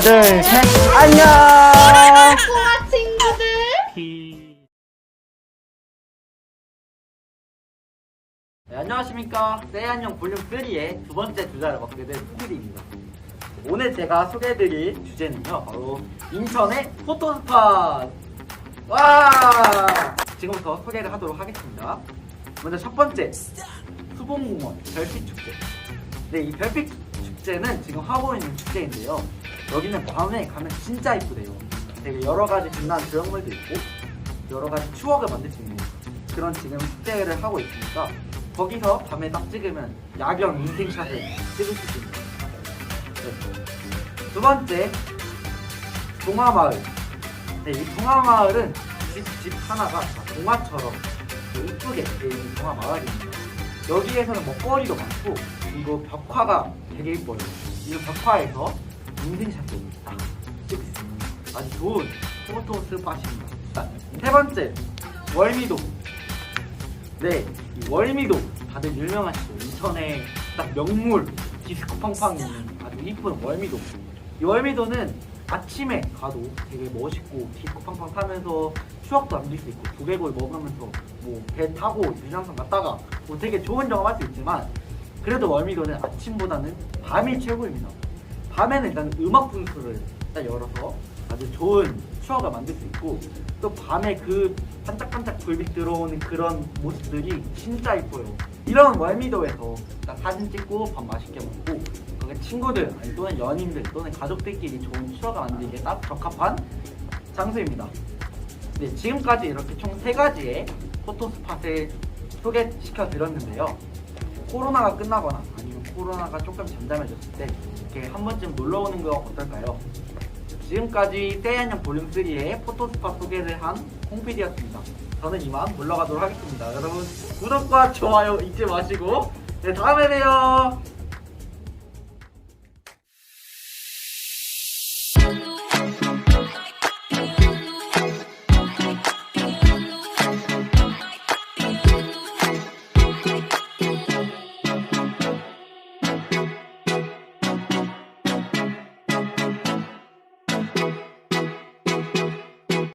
둘, 셋. 안녕! 네, 안녕하십니까. 세안형 볼륨 3의 두 번째 주자를 맡게 된 후길입니다. 오늘 제가 소개해드릴 주제는요, 바로 인천의 포토스팟! 와! 지금부터 소개를 하도록 하겠습니다. 먼저 첫 번째, 수봉공원 별빛 축제. 네, 이 별빛 축제는 지금 하고 있는 축제인데요. 여기는 밤에 가면 진짜 이쁘대요. 되게 여러 가지 빛나는 조형물도 있고, 여러 가지 추억을 만들 수 있는 그런 지금 축제를 하고 있으니까 거기서 밤에 딱 찍으면 야경 인생샷을 찍을 수 있습니다. 네. 두 번째 동화마을. 네, 이 동화마을은 집, 집 하나가 다 동화처럼 이쁘게 되어 있는 동화마을입니다. 여기에서는 먹거리도 많고 그리고 벽화가 되게 이뻐요. 이 벽화에서 찍을 수 있습니다. 아주 좋은 포토 스팟입니다. 자, 세 번째 월미도. 네, 이 월미도 다들 유명하시죠. 인천에 딱 명물 디스코 팡팡 있는 아주 이쁜 월미도. 이 월미도는 아침에 가도 되게 멋있고 디스코 팡팡 타면서 추억도 남길 수 있고 조개구이 먹으면서 뭐 배 타고 유람선 갔다가 뭐 되게 좋은 경험할 수 있지만 그래도 월미도는 아침보다는 밤이 최고입니다. 밤에는 일단 음악 분수를 딱 열어서 아주 좋은 추억을 만들 수 있고 또 밤에 그 반짝반짝 불빛 들어오는 그런 모습들이 진짜 이뻐요. 이런 월미도에서 딱 사진 찍고 밥 맛있게 먹고 거기 친구들 아니 또는 연인들 또는 가족들끼리 좋은 추억을 만들기에 딱 적합한 장소입니다. 네, 지금까지 이렇게 총 세 가지의 포토 스팟을 소개시켜 드렸는데요. 코로나가 끝나거나 아니면 코로나가 조금 잠잠해졌을 때 이렇게 한 번쯤 놀러 오는 거 어떨까요? 지금까지 세안형 볼륨 3의 포토스팟 소개를 한 홍PD였습니다. 저는 이만 물러가도록 하겠습니다. 여러분 구독과 좋아요 잊지 마시고 네 다음에 봬요.